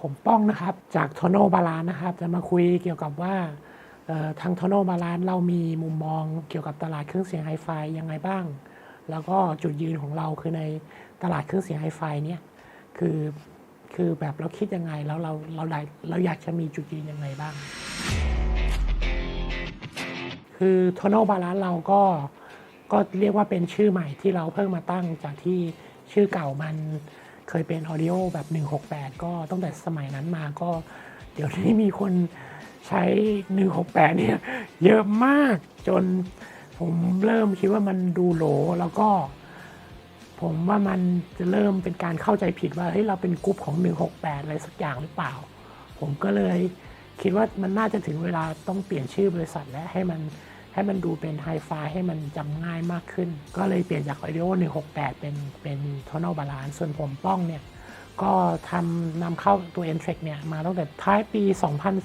ผมป้องนะครับจากโทโนบาลานนะครับ จะมาคุยเกี่ยวกับว่าทางโทโนบาลานเรามีมุมมองเกี่ยวกับตลาดเครื่องเสียงไฮไฟยังไงบ้าง แล้วก็จุดยืนของเราคือในตลาดเครื่องเสียงไฮไฟเนี่ยคือคือแบบเราคิดยังไงแล้วเราเราได้เราอยากจะมีจุดยืนยังไงบ้าง คือโทโนบาลานเราก็ก็เรียกว่าเป็นชื่อใหม่ที่เราเพิ่งมาตั้งจากที่ชื่อเก่ามัน เคยเป็น Audio แบบ 168 ก็ตั้งแต่สมัยนั้นมาก็ เดี๋ยวนี้มีคนใช้ 168 เนี่ย เยอะมากจนผมเริ่มคิดว่ามันดูโหลแล้วก็ ผมว่ามันจะเริ่มเป็นการเข้าใจผิดว่าเฮ้ยเราเป็นกลุ่มของ 168 อะไรสักอย่างหรือเปล่า ผมก็เลยคิดว่ามันน่าจะถึงเวลาต้องเปลี่ยนชื่อบริษัทและให้มัน ให้มันดูเป็นไฮไฟให้มันจำง่ายมากขึ้น ก็เลยเปลี่ยนจาก Audio 168 เป็นเป็น Tonal Balance ส่วนผมป้องเนี่ยก็ทำนำเข้าตัว e n t r e c เนี่ยมาตั้งแต่ท้ายปี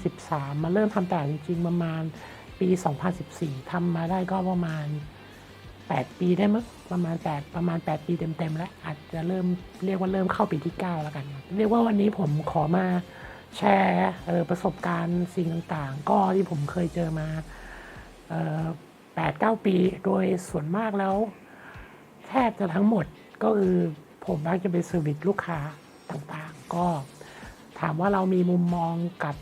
2013 มาเริ่มทำตลาดจริงๆประมาณปี 2014 ทำมาได้ก็ประมาณ 8 ปีได้มั้งประมาณ 8 ประมาณ 8 ปีเต็มๆ แล้ว อาจจะเริ่มเรียกว่าเริ่มเข้าปีที่ 9 แล้วกัน เรียกว่าวันนี้ผมขอมาแชร์ประสบการณ์สิ่งต่างๆ ก็ที่ผมเคยเจอมา แปดเก้าปีโดยส่วนมากแล้ว แทบจะทั้งหมดก็คือผมมักจะไปเซอร์วิสลูกค้าต่างๆ ก็ถามว่าเรามีมุมมองกับ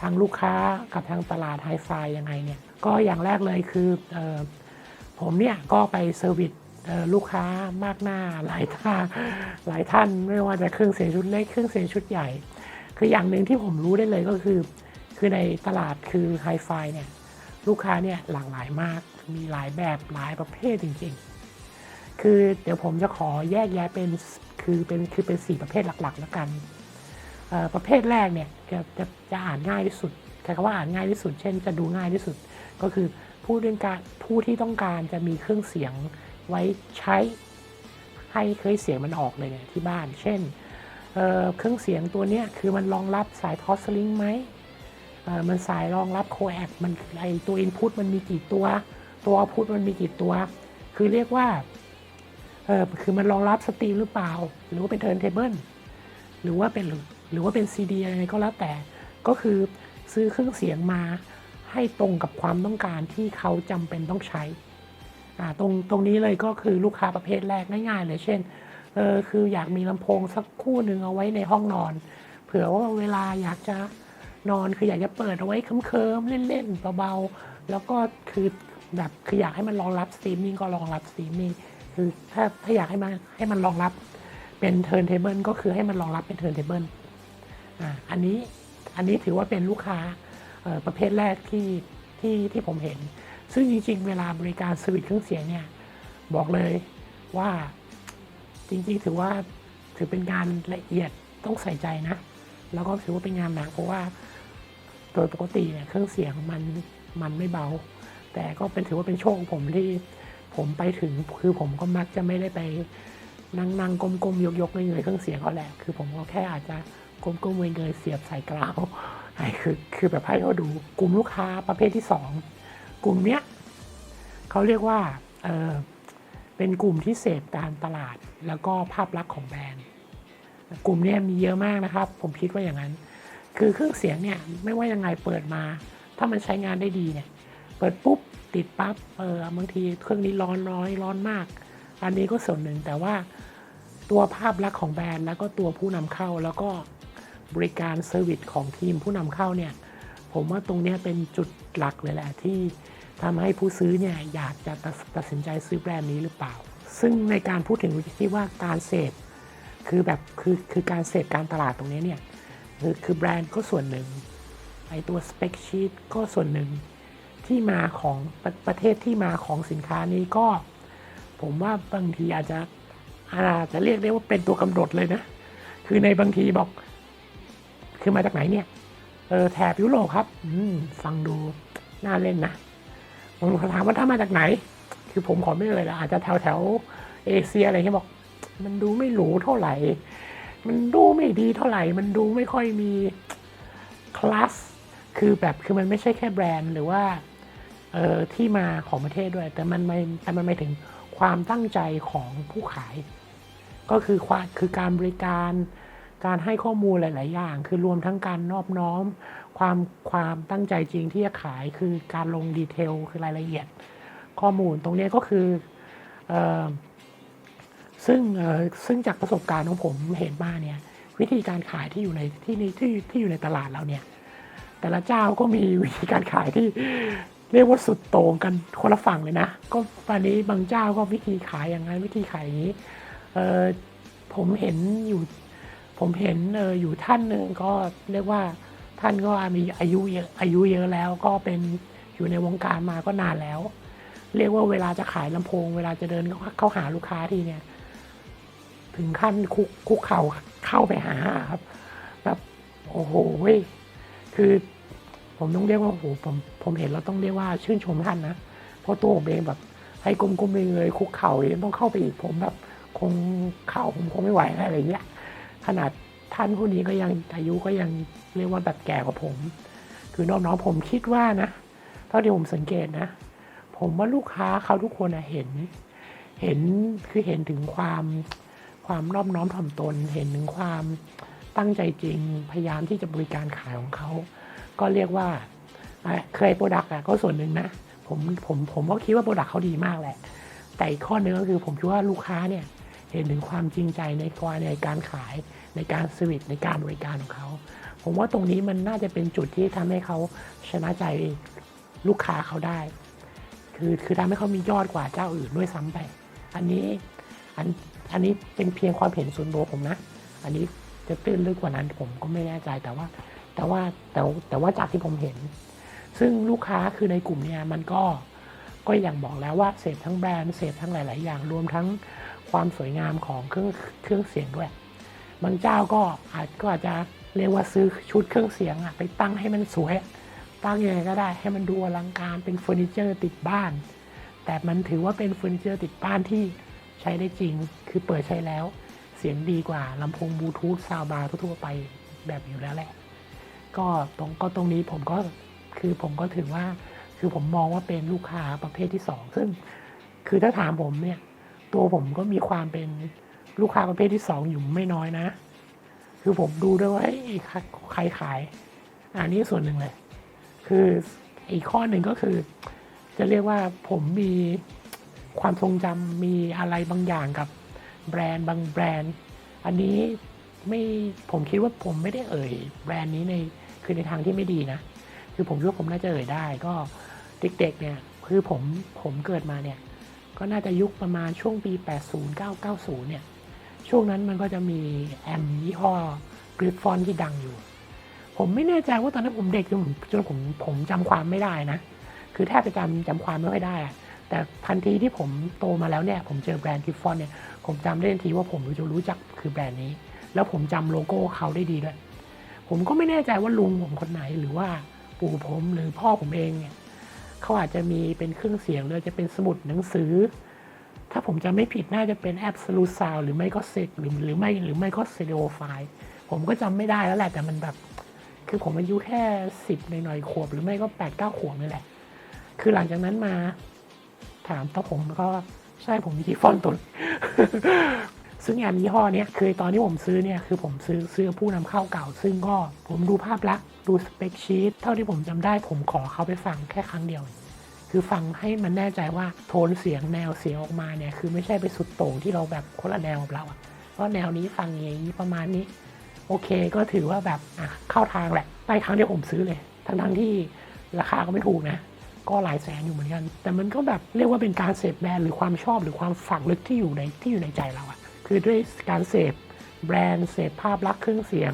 ทางลูกค้ากับทางตลาดไฮไฟยังไงเนี่ย ก็อย่างแรกเลยคืออผมเนี่ยก็ไปเซอร์วิสลูกค้ามากหน้าหลายท่าหลายท่านไม่ว่าจะเครื่องเสียงชุดเล็กเครื่องเสียงชุดใหญ่ คืออย่างหนึ่งที่ผมรู้ได้เลยก็คือ คือในตลาดคือไฮไฟเนี่ย ลูกค้าเนี่ยหลากหลายมาก มีหลายแบบหลายประเภทจริงๆ คือเดี๋ยวผมจะขอแยกแยะเป็นคือเป็นคือเป็นสี่ประเภทหลักๆ แล้วกัน ประเภทแรกเนี่ยจะจะจะอ่านง่ายที่สุดใช้คำว่าอ่านง่ายที่สุด เช่น จะดูง่ายที่สุด ก็คือผู้ต้องการผู้ที่ต้องการจะมีเครื่องเสียงไว้ใช้ให้เครื่องเสียงมันออกเลยเนี่ยที่บ้าน เช่นเเครื่องเสียงตัวเนี้ยคือมันรองรับสายทอสลิงไหม มันสายรองรับโคแอดมันไอตัวอินพุตมันมีกี่ตัว ตัวพุตมันมีกี่ตัว คือเรียกว่าเออคือมันรองรับสตรีมหรือเปล่า หรือว่าเป็นเทิร์นเทเบิลหรือว่าเป็นหรือว่าเป็นซีดีอะไรก็แล้วแต่ ก็คือซื้อเครื่องเสียงมาให้ตรงกับความต้องการที่เขาจำเป็นต้องใช้อ่าตรงตรงนี้เลยก็คือลูกค้าประเภทแรกง่ายๆเลยเช่นเออคืออยากมีลำโพงสักคู่หนึ่งเอาไว้ในห้องนอน เผื่อว่าเวลาอยากจะ นอนคืออยากจะเปิดเอาไว้เคิมๆเล่นๆเบาๆแล้วก็คือแบบคืออยากให้มันรองรับสตรีมมิ่งก็รองรับสตรีมมิ่งคือถ้าถ้าอยากให้มันให้มันรองรับเป็นเทิร์นเทเบิลก็คือให้มันรองรับเป็นเทิร์นเทเบิลอ่าอันนี้อันนี้ถือว่าเป็นลูกค้าประเภทแรกที่ที่ที่ผมเห็น ซึ่งจริงๆ เวลาบริการสวิตช์เครื่องเสียงเนี่ย บอกเลยว่าจริงๆ ถือว่าถือเป็นงานละเอียดต้องใส่ใจนะ แล้วก็ถือว่าเป็นงานหนักเพราะว่า โดยปกติเนี่ยเครื่องเสียงมันมันไม่เบา แต่ก็เป็นถือว่าเป็นโชคของผมที่ผมไปถึงคือผมก็มักจะไม่ได้ไปนั่งนั่งก้มก้มยกยกเงยๆเครื่องเสียงเขาแหละ คือผมก็แค่อาจจะก้มก้มเงยเงยๆเสียบใส่กราวไอ้คือคือแบบให้เขาดูกลุ่มลูกค้าประเภทที่สองกลุ่มเนี้ยเขาเรียกว่าเออเป็นกลุ่มที่เสพการตลาดแล้วก็ภาพลักษณ์ของแบรนด์ กลุ่มเนี้ยมีเยอะมากนะครับ ผมคิดว่าอย่างนั้น คือเครื่องเสียงเนี่ยไม่ว่ายังไงเปิดมา ถ้ามันใช้งานได้ดีเนี่ยเปิดปุ๊บติดปั๊บเออบางทีเครื่องนี้ร้อนร้อยร้อนมาก อันนี้ก็ส่วนหนึ่งแต่ว่าตัวภาพลักษณ์ของแบรนด์แล้วก็ตัวผู้นำเข้าแล้วก็บริการเซอร์วิสของทีมผู้นำเข้าเนี่ยผมว่าตรงนี้เป็นจุดหลักเลยแหละที่ทำให้ผู้ซื้อเนี่ยอยากจะตัดตัดสินใจซื้อแบรนด์นี้หรือเปล่า ซึ่งในการพูดถึงที่ว่าการเสพคือแบบคือคือการเสพการตลาดตรงนี้เนี่ย คือคือแบรนด์ก็ส่วนหนึ่งไอตัวสเปคชีตก็ส่วนหนึ่งที่มาของประประเทศที่มาของสินค้านี้ก็ ผมว่าบางทีอาจจะอาจจะเรียกได้ว่าเป็นตัวกำหนดเลยนะ คือในบางทีบอก คือมาจากไหนเนี่ยเออแถบยุโรปครับ อืมฟังดูน่าเล่นนะผมถามว่าถ้ามาจากไหน คือผมขอไม่เลยละอาจจะแถวแถวเอเชียอะไรเงี้ยบอก มันดูไม่หรูเท่าไหร่ มันดูไม่ดีเท่าไหร่ มันดูไม่ค่อยมีคลาส คือแบบคือมันไม่ใช่แค่แบรนด์หรือว่าเออที่มาของประเทศด้วย แต่มันไม่แต่มันหมายถึงความตั้งใจของผู้ขาย ก็คือความคือการบริการการให้ข้อมูลหลาย ๆ อย่าง คือรวมทั้งการนอบน้อม ความความตั้งใจจริงที่จะขายคือการลงดีเทลคือรายละเอียดข้อมูลตรงนี้ก็คืออ ซึ่งซึ่งจากประสบการณ์ของผมเห็นมาเนี่ยวิธีการขายที่อยู่ในที่นี่ที่ที่อยู่ในตลาดเราเนี่ย แต่ละเจ้าก็มีวิธีการขายที่เรียกว่าสุดโต่งกันคนละฝั่งเลยนะ ก็ตอนนี้บางเจ้าก็วิธีขายอย่างนั้นวิธีขายอย่างนี้เออผมเห็นอยู่ผมเห็นเอออยู่ท่านหนึ่งก็เรียกว่าท่านก็มีอายุเยอะอายุเยอะแล้วก็เป็นอยู่ในวงการมาก็นานแล้ว เรียกว่าเวลาจะขายลำโพง เวลาจะเดินเข้าหาลูกค้าทีเนี่ย ถึงขั้นคุกคุกเข่าเข้าไปหาครับ แบบโอ้โหเว้ยคือผมต้องเรียกว่าโอ้โหผมผมเห็นแล้วต้องเรียกว่าชื่นชมท่านนะเพราะตัวผมเองแบบ ให้กลมๆเลยคุกเข่าเองต้องเข้าไปอีกผมแบบคงเข่าผมคงไม่ไหวแล้วอะไรเงี้ยขนาดท่านผู้นี้ก็ยังอายุก็ยังเรียกว่าแบบแก่กว่าผม คือน้องๆผมคิดว่านะเท่าที่ผมสังเกตนะ ผมว่าลูกค้าเขาทุกคนนะเห็น เห็นคือเห็นถึงความ ความรอบน้อมถ่อมตน เห็นถึงความตั้งใจจริง พยายามที่จะบริการขายของเขา ก็เรียกว่าเคยโปรดักต์อะก็ส่วนหนึ่งนะ ผมผมผมก็คิดว่าโปรดักต์เขาดีมากแหละ แต่อีกข้อหนึงก็คือผมคิดว่าลูกค้าเนี่ยเห็นถึงความจริงใจในกรในการขายในการสวิตในการบริการของเขา ผมว่าตรงนี้มันน่าจะเป็นจุดที่ทำให้เขาชนะใจลูกค้าเขาได้ คือคือทำให้เขามียอดกว่าเจ้าอื่นด้วยซ้ำไป อันนี้อัน อันนี้เป็นเพียงความเห็นส่วนตัวผมนะ อันนี้จะตื้นลึกกว่านั้นผมก็ไม่แน่ใจแต่ว่า แต่ว่าแต่แต่ว่าจากที่ผมเห็น ซึ่งลูกค้าคือในกลุ่มเนี้ยมันก็ก็อย่างบอกแล้วว่าเสพทั้งแบรนด์เสพทั้งหลาย ๆ อย่างรวมทั้งความสวยงามของเครื่องเครื่องเสียงด้วยบางเจ้าก็อาจก็อาจจะเรียกว่าซื้อชุดเครื่องเสียงอะไปตั้งให้มันสวยตั้งยังไงก็ได้ให้มันดูอลังการเป็นเฟอร์นิเจอร์ติดบ้าน แต่มันถือว่าเป็นเฟอร์นิเจอร์ติดบ้านที่ ใช้ได้จริงคือเปิดใช้แล้ว เสียงดีกว่าลำโพงบลูทูธซาวบาร์ทั่วไปแบบอยู่แล้วแหละ ก็ตรงก็ตรงนี้ผมก็คือผมก็ถือว่าคือผมมองว่าเป็นลูกค้าประเภทที่สองซึ่งคือถ้าถามผมเนี่ย ตัวผมก็มีความเป็นลูกค้าประเภทที่สองอยู่ไม่น้อยนะ คือผมดูด้วยว่าเอ้ใครขาย อันนี้ส่วนหนึ่งเลย คืออีกข้อหนึ่งก็คือ จะเรียกว่าผมมี ความทรงจำมีอะไรบางอย่างกับแบรนด์บางแบรนด์ อันนี้ไม่ผมคิดว่าผมไม่ได้เอ่ย แบรนด์นี้ในคือในทางที่ไม่ดีนะ คือผมคิดว่าผมน่าจะเอ่ยได้ ก็เด็กๆเนี่ยคือผมผมเกิดมาเนี่ยก็น่าจะยุคประมาณช่วงปี 80 990 เนี่ย ช่วงนั้นมันก็จะมีแอมยี่ห้อกริฟฟอนที่ดังอยู่ ผมไม่แน่ใจว่าตอนนั้นผมเด็กจนผมจนผมผมจำความไม่ได้นะ คือแทบจะจำจำความไม่ค่อยได้อะ แต่ทันทีที่ผมโตมาแล้วเนี่ยผมเจอแบรนด์กิฟฟอนเนี่ยผมจำได้ทันทีว่าผมจะรู้จักคือแบรนด์นี้ แล้วผมจำโลโก้เขาได้ดีด้วยผมก็ไม่แน่ใจว่าลุงผมคนไหนหรือว่าปู่ผมหรือพ่อผมเองเนี่ยเขาอาจจะมีเป็นเครื่องเสียงหรือจะเป็นสมุดหนังสือ ถ้าผมจะไม่ผิดน่าจะเป็น Absolute Sound หรือไม่ก็เซกหรือหรือไม่หรือไม่ก็ Stereo File ผมก็จำไม่ได้แล้วแหละแต่มันแบบ คือผมอายุแค่สิบหน่อยๆขวบ หรือไม่ก็แปดเก้าขวบนี่แหละ คือหลังจากนั้นมา ถามต่อผมก็ใช่ผมมีที่ฟอนต์ตนซึ่งแอมยี่ห้อเนี้ยคือตอนที่ผมซื้อเนี่ยคือผมซื้อซื้อผู้นำเข้าเก่า ซึ่งก็ผมดูภาพลักษณ์ดูสเปคชีตเท่าที่ผมจำได้ผมขอเขาไปฟังแค่ครั้งเดียว คือฟังให้มันแน่ใจว่าโทนเสียงแนวเสียงออกมาเนี่ยคือไม่ใช่ไปสุดโต่งที่เราแบบคนละแนวกับเราอะเพราะแนวนี้ฟังอย่างนี้ประมาณนี้ โอเคก็ถือว่าแบบอะเข้าทางแหละได้ครั้งเดียวผมซื้อเลย ทั้งทั้งที่ราคาก็ไม่ถูกนะ ก็หลายแสนอยู่เหมือนกัน แต่มันก็แบบเรียกว่าเป็นการเสพแบรนด์หรือความชอบหรือความฝังลึกที่อยู่ในที่อยู่ในใจเราอะคือด้วยการเสพแบรนด์เสพภาพลักษณ์เครื่องเสียง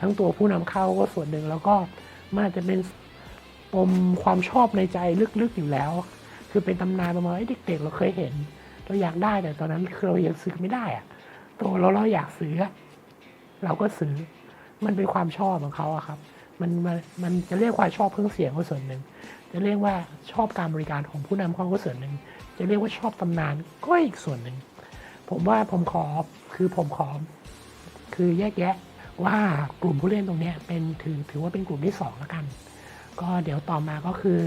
ทั้งตัวผู้นำเข้าก็ส่วนหนึ่งแล้วก็มันอาจจะเป็นปมความชอบในใจลึกๆอยู่แล้ว คือเป็นตำนานประมาณเอ้ยเด็กๆเราเคยเห็น เราอยากได้แต่ตอนนั้นคือเรายังซื้อไม่ได้อะโตแล้วเราอยากซื้อเราก็ซื้อมันเป็นความชอบของเขาอะครับ มันมันมันจะเรียกว่าชอบเครื่องเสียงก็ส่วนหนึ่ง จะเรียกว่าชอบการบริการของผู้นำเข้าก็ส่วนหนึ่ง จะเรียกว่าชอบตำนานก็อีกส่วนหนึ่ง ผมว่าผมขอคือผมขอ คือแยกแยะว่ากลุ่มผู้เล่นตรงนี้เป็นถือถือว่าเป็นกลุ่มที่สองแล้วกัน ก็เดี๋ยวต่อมาก็คือ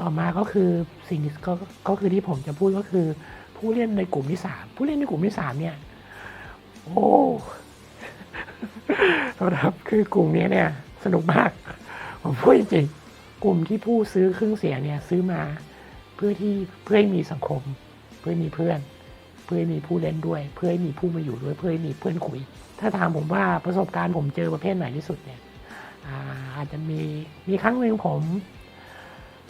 ต่อมาก็คือสิ่งก็ก็คือที่ผมจะพูดก็คือ ผู้เล่นในกลุ่มที่สามผู้เล่นในกลุ่มที่สามเนี่ย โอ้ครับคือกลุ่มนี้เนี่ย สนุกมาก ผมพูดจริง กลุ่มที่ผู้ซื้อเครื่องเสียงเนี่ยซื้อมาเพื่อที่เพื่อให้มีสังคม เพื่อให้มีเพื่อน เพื่อให้มีผู้เล่นด้วย เพื่อให้มีผู้มาอยู่ด้วยเพื่อให้มีเพื่อนคุย ถ้าถามผมว่าประสบการณ์ผมเจอประเภทไหนที่สุดเนี่ยอาอาจจะมีมีครั้งหนึ่งผม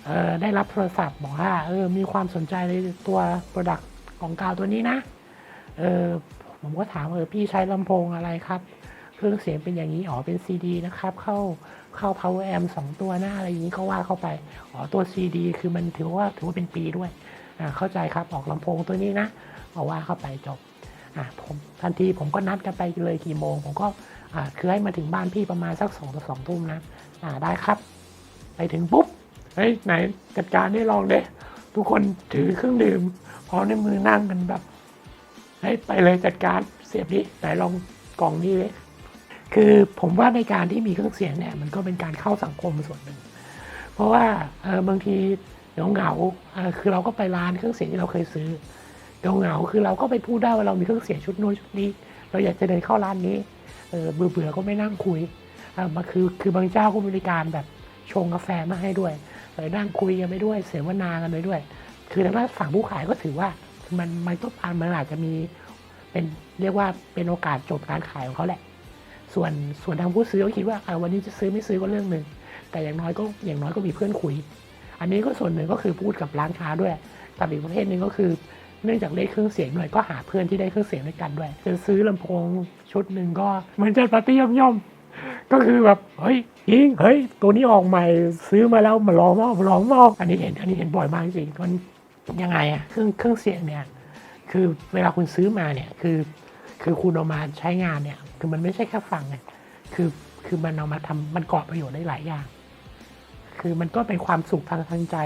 เออได้รับโทรศัพท์บอกว่าเออมีความสนใจในตัว Product ของกาวตัวนี้นะเออผมก็ถามเออพี่ใช้ลำโพงอะไรครับ เครื่องเสียงเป็นอย่างนี้อ๋อเป็นซีดีนะครับ เข้า เข้า power amp สองตัวหน้าอะไรอย่างนี้ก็ว่าเข้าไป อ๋อตัว CD คือมันถือว่าถือว่าเป็นปีด้วย อ่าเข้าใจครับออกลำโพงตัวนี้นะเอาว่าเข้าไปจบ อะผมทันทีผมก็นัดกันไปเลยกี่โมง ผมก็อ่าคือให้มาถึงบ้านพี่ประมาณสักสองต่อสองทุ่มนะ อ่าได้ครับ ไปถึงปุ๊บ เฮ้ยไหนจัดการได้ลองเด้ทุกคนถือเครื่องดื่มพร้อมในมือนั่งกันแบบเฮ้ยไปเลยจัดการเสียบดิไหนลองกล่องนี้เลย คือผมว่าในการที่มีเครื่องเสียงเนี่ยมันก็เป็นการเข้าสังคมส่วนหนึ่ง เพราะว่าบางทีเหงาเงาคือเราก็ไปร้านเครื่องเสียงที่เราเคยซื้อเหงาเงาคือเราก็ไปพูดได้ว่าเรามีเครื่องเสียงชุดโน้นชุดนี้ เราอยากจะเดินเข้าร้านนี้เบื่อเบื่อก็ไม่นั่งคุยมาคือคือบางเจ้าก็บริการแบบชงกาแฟมาให้ด้วยนั่งคุยกันไปด้วยเสวนากันไปด้วย คือทางด้านฝั่งผู้ขายก็ถือว่ามันมันก็มันอาจจะมีเป็นเรียกว่าเป็นโอกาสจบการขายของเขาแหละ ส่วนส่วนทางผู้ซื้อก็คิดว่าอะวันนี้จะซื้อไม่ซื้อก็เรื่องหนึ่งแต่อย่างน้อยก็อย่างน้อยก็มีเพื่อนคุย อันนี้ก็ส่วนหนึ่งก็คือพูดกับร้านค้าด้วยกับอีกประเภทหนึ่งก็คือเนื่องจากเล่นเครื่องเสียงหน่อยก็หาเพื่อนที่ได้เครื่องเสียงด้วยกันด้วย จะซื้อลำโพงชุดหนึ่งก็เหมือนจะปาร์ตี้ย่อมๆก็คือแบบเฮ้ยยิงเฮ้ยตัวนี้ออกใหม่ซื้อมาแล้วมาลองมามาลองมาอันนี้เห็นอันนี้เห็นบ่อยมากจริงมันยังไงอะเครื่องเครื่องเสียงเนี่ยคือเวลาคุณซื้อมาเนี่ยคือ คือคุณเอามาใช้งานเนี่ย คือมันไม่ใช่แค่ฟังไงคือคือมันเอามาทำมันก่อประโยชน์ได้หลายอย่าง คือมันก็เป็นความสุขทางทางใจ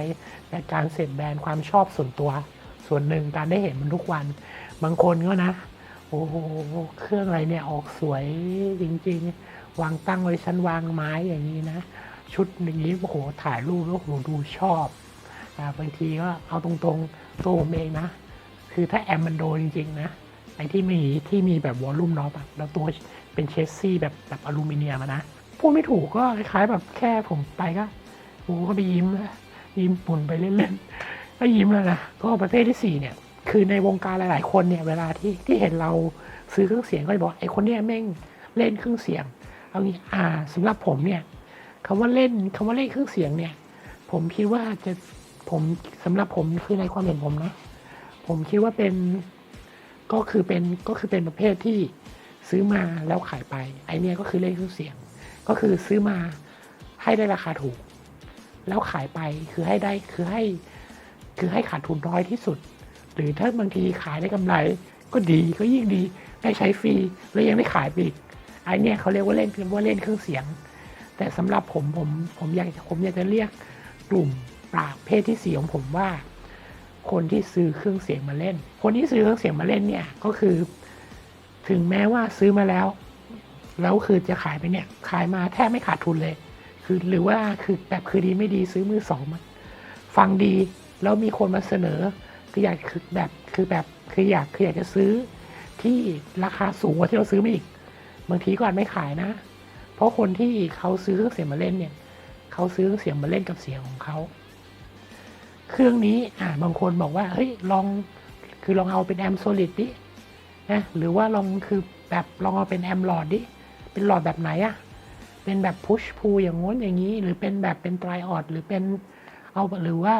ในการเสพแบรนด์ความชอบส่วนตัว ส่วนหนึ่งการได้เห็นมันทุกวัน บางคนก็นะ โอ้โหเครื่องอะไรเนี่ยออกสวยจริง ๆ วางตั้งไว้ชั้นวางไม้อย่างนี้นะ ชุดอย่างนี้โอ้โหถ่ายรูปแล้วโอ้โหดูชอบอบางทีก็เอาตรงๆตัวผมเองนะ คือถ้าแอมมันโดนจริงๆนะ ไอ้ที่มีที่มีแบบวอลลุ่มน็อปอะแล้วตัวเป็นเชสซี่แบบแบบอลูมิเนียมนะพูดไม่ถูกก็คล้ายๆแบบแค่ผมไปก็โอ้ก็ไปยิ้มนะยิ้มปุ่นไปเล่นๆก็ยิ้มแล้วนะก็ประเภทที่สี่เนี่ย คือในวงการหลาย ๆ คนเนี่ยเวลาที่ที่เห็นเราซื้อเครื่องเสียงก็จะบอกไอ้คนเนี้ยแม่งเล่นเครื่องเสียงเอางี้อ่าสำหรับผมเนี่ยคำว่าเล่นคำว่าเล่นเครื่องเสียงเนี่ย ผมคิดว่าจะผมสำหรับผมคือในความเห็นผมนะ ผมคิดว่าเป็น ก็คือเป็นก็คือเป็นประเภทที่ซื้อมาแล้วขายไป ไอเนี้ยก็คือเล่นเครื่องเสียง ก็คือซื้อมาให้ได้ราคาถูก แล้วขายไปคือให้ได้คือให้คือให้ขาดทุนน้อยที่สุด หรือถ้าบางทีขายได้กำไร ก็ดีก็ยิ่งดีได้ใช้ฟรีแล้วยังได้ขายไปอีกไอเนี่ยเขาเรียกว่าเล่นว่าเล่นเครื่องเสียง แต่สำหรับผมผมผมอยากผมอยากจะเรียกกลุ่มประเภทที่สี่ของผมว่า คนที่ซื้อเครื่องเสียงมาเล่น คนที่ซื้อเครื่องเสียงมาเล่นเนี่ยก็คือ ถึงแม้ว่าซื้อมาแล้ว แล้วคือจะขายไปเนี่ยขายมาแทบไม่ขาดทุนเลย คือหรือว่าคือแบบคือดีไม่ดีซื้อมือสองมาฟังดีแล้วมีคนมาเสนอคืออยากคือแบบคือแบบคืออยากคืออยากจะซื้อที่ราคาสูงกว่าที่เราซื้อมาอีกบางทีก็อาจไม่ขายนะ เพราะคนที่เขาซื้อเครื่องเสียงมาเล่นเนี่ย เขาซื้อเครื่องเสียงมาเล่นกับเสียงของเขา เครื่องนี้อ่าบางคนบอกว่าเฮ้ยลองคือลองเอาเป็นแอมโซลิดดินะหรือว่าลองคือแบบลองเอาเป็นแอมหลอดดิเป็นหลอดแบบไหนอะเป็นแบบพุชพูอย่างง้นอย่างนี้ หรือเป็นแบบเป็นไตรออดหรือเป็นเอาหรือว่า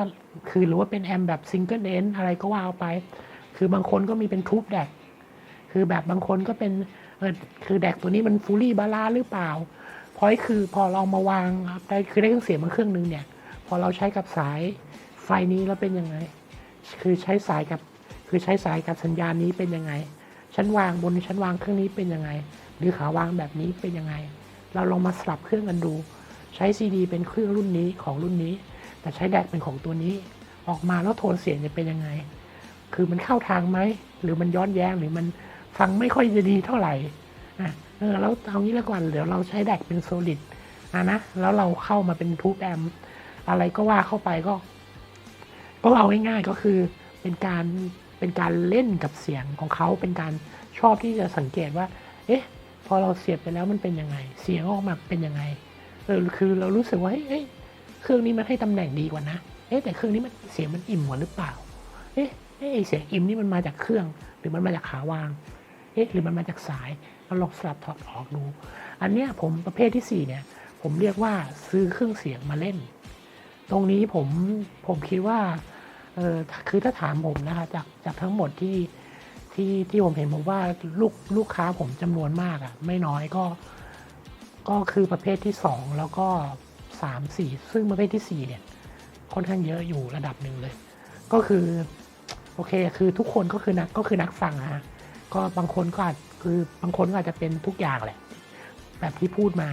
คือหรือว่าเป็นแอมแบบซิงเกิลเอนอะไรก็ว่าเอาไป คือบางคนก็มีเป็นทูบแดกคือแบบบางคนก็เป็นเออคือแดกตัวนี้มันฟูลี่บาลาหรือเปล่าพอยคือพอเรามาวางได้คือได้เครื่องเสียงมาเครื่องนึงเนี่ย พอเราใช้กับสาย ไฟนี้แล้วเป็นยังไง คือใช้สายกับ คือใช้สายกับสัญญาณนี้เป็นยังไง ชั้นวางบนชั้นวางเครื่องนี้เป็นยังไง หรือขาวางแบบนี้เป็นยังไง เราลองมาสลับเครื่องกันดู ใช้ซีดีเป็นเครื่องรุ่นนี้ของรุ่นนี้ แต่ใช้แดกเป็นของตัวนี้ ออกมาแล้วโทนเสียงจะเป็นยังไง คือมันเข้าทางไหม หรือมันย้อนแย้ง หรือมันฟังไม่ค่อยจะดีเท่าไหร่อะเออแล้วเอางี้แล้วก่อนเดี๋ยวเราใช้แดกเป็นโซลิดอะนะ แล้วเราเข้ามาเป็นทูบแอมอะไรก็ว่าเข้าไปก็ ก็เอาง่ายๆก็คือเป็นการเป็นการเล่นกับเสียงของเขาเป็นการชอบที่จะสังเกตว่า เอ๊ะ พอเราเสียบไปแล้วมันเป็นยังไง เสียงออกมาเป็นยังไงเออคือเรารู้สึกว่าเฮ้ยเครื่องนี้มันให้ตำแหน่งดีกว่านะเอ๊ะแต่เครื่องนี้มันเสียงมันอิ่มกว่าหรือเปล่า เอ๊ะเอ๊ะไอเสียงอิ่มนี่มันมาจากเครื่อง หรือมันมาจากขาวาง เอ๊ะหรือมันมาจากสายเราลองสลับถอดออกดู อันเนี้ยผมประเภทที่สี่เนี่ยผมเรียกว่าซื้อเครื่องเสียงมาเล่น ตรงนี้ผมผมคิดว่าเออคือถ้าถามผมนะคะจากจากทั้งหมดที่ที่ที่ผมเห็นผมว่าลูกลูกค้าผมจำนวนมากอะ่ะ ไม่น้อยก็ ก็คือประเภทที่สองแล้วก็สามสี่ซึ่งประเภทที่สี่เนี่ย ค่อนข้างเยอะอยู่ระดับหนึ่งเลย ก็คือ โอเค คือทุกคนก็คือนักก็คือนักฟังอะฮะก็บางคนก็อาจคือบางคนก็อาจจะเป็นทุกอย่างแหละ แบบที่พูดมา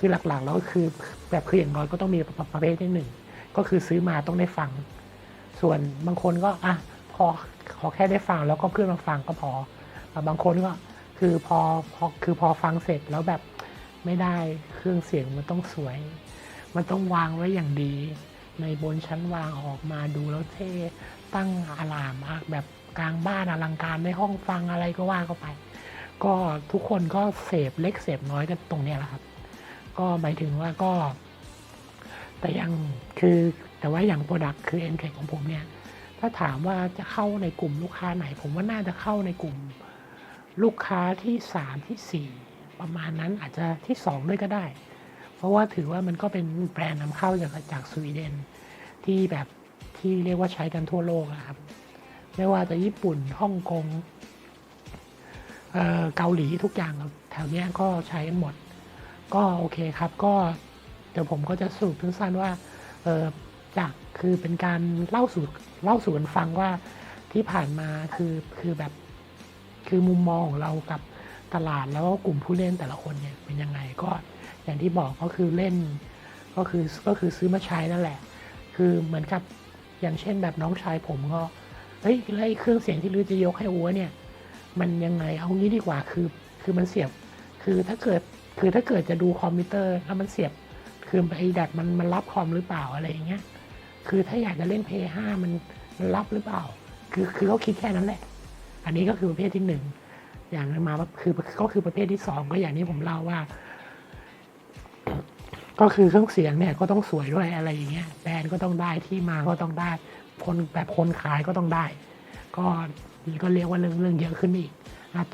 คือหลักๆแล้วก็คือแบบคืออย่างน้อยก็ต้องมีประเภทที่หนึ่งก็คือซื้อมาต้องได้ฟัง ส่วนบางคนก็อะพอขอแค่ได้ฟังแล้วก็เพื่อนมาฟังก็พอบางคนก็คือพอพอคือพอฟังเสร็จแล้วแบบไม่ได้เครื่องเสียงมันต้องสวย มันต้องวางไว้อย่างดี ในบนชั้นวางออกมาดูแล้วเท่ตั้งอะลามอะแบบกลางบ้านอลังการในห้องฟังอะไรก็ว่าเข้าไป ก็ทุกคนก็เสพเล็กเสพน้อยกันตรงเนี้ยแหละครับ ก็หมายถึงว่าก็ แต่ยังคือแต่ว่าอย่างโปรดักคือ n อของผมเนี่ย ถ้าถามว่าจะเข้าในกลุ่มลูกค้าไหน ผมว่าน่าจะเข้าในกลุ่มลูกค้าที่สามที่สี่ประมาณนั้นอาจจะที่สองด้วยก็ได้ เพราะว่าถือว่ามันก็เป็นแบรนด์นำเข้าจากจากสวีเดน ที่แบบที่เรียกว่าใช้กันทั่วโลกอะครับ ไม่ว่าจะญี่ปุ่นฮ่องกงเเกาหลีทุกอย่างแถวเนี้ยก็ใช้กันหมด ก็โอเคครับก็เดี๋ยวผมก็จะสรุปสั้นๆว่าเออจากคือเป็นการเล่าสู่เล่าสู่กันฟังว่าที่ผ่านมาคือคือแบบคือมุมมองของเรากับตลาดแล้วก็กลุ่มผู้เล่นแต่ละคนเนี่ยเป็นยังไงก็อย่างที่บอกก็คือเล่นก็คือก็คือซื้อมาใช้นั่นแหละ คือเหมือนกับอย่างเช่นแบบน้องชายผมก็เฮ้ยแล้วไอ้เครื่องเสียงที่ลือจะยกให้อัวเนี่ย มันยังไงเอางี้ดีกว่าคือคือมันเสียบ คือถ้าเกิด คือถ้าเกิดจะดูคอมพิวเตอร์แล้วมันเสียบ คือไอ้แดดมันมันรับคอมหรือเปล่าอะไรอย่างเงี้ย คือถ้าอยากจะเล่นเพย์ห้ามันมันรับหรือเปล่า คือคือเขาคิดแค่นั้นแหละ อันนี้ก็คือประเภทที่หนึ่ง อย่างมาคือก็คือประเภทที่สองก็อย่างที่ผมเล่าว่า ก็คือเครื่องเสียงเนี่ยก็ต้องสวยด้วยอะไรอย่างเงี้ยแบรนด์ก็ต้องได้ที่มาก็ต้องได้ คนแบบคนขายก็ต้องได้ ก็ก็เรียกว่าเรื่องเรื่องเยอะขึ้นอีก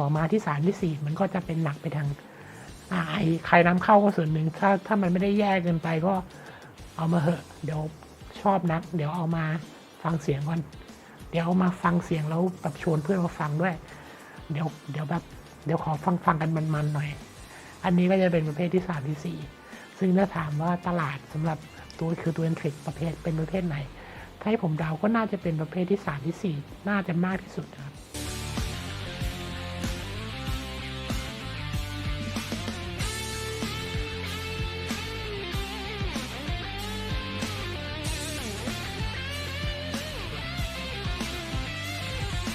ต่อมาที่สามที่สี่มันก็จะเป็นหนักไปทาง อ่าไอ้ใครนำเข้าก็ส่วนหนึ่งถ้าถ้ามันไม่ได้แย่เกินไปก็เอามาเหอะ เดี๋ยวชอบนัก เดี๋ยวเอามาฟังเสียงก่อน เดี๋ยวเอามาฟังเสียงแล้วแบบชวนเพื่อนมาฟังด้วย เดี๋ยวเดี๋ยวแบบเดี๋ยวขอฟังฟังกันมันๆหน่อย อันนี้ก็จะเป็นประเภทที่สามที่สี่ซึ่งถ้าถามว่าตลาดสำหรับตัวคือตัวเอนทริกประเภทเป็นประเภทไหน ถ้าให้ผมเดาก็น่าจะเป็นประเภทที่สามที่สี่น่าจะมากที่สุดครับ